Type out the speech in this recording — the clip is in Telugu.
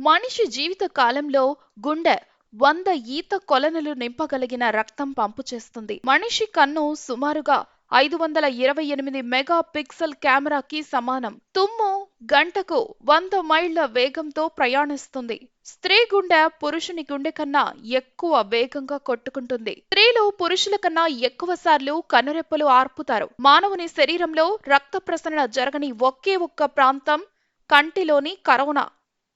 మనిషి జీవిత కాలంలో గుండె వంద ఈత కొలనులు నింపగలిగిన రక్తం పంపు చేస్తుంది. మనిషి కన్ను సుమారుగా ఐదు వందల ఇరవై ఎనిమిది మెగా పిక్సెల్ కెమెరాకి సమానం. తుమ్ము గంటకు వంద మైళ్ళ వేగంతో ప్రయాణిస్తుంది. స్త్రీ గుండె పురుషుని గుండె కన్నా ఎక్కువ వేగంగా కొట్టుకుంటుంది. స్త్రీలు పురుషుల కన్నా ఎక్కువ సార్లు కనురెప్పలు ఆర్పుతారు. మానవుని శరీరంలో రక్త ప్రసరణ జరగని ఒకే ఒక్క ప్రాంతం కంటిలోని కరోనా.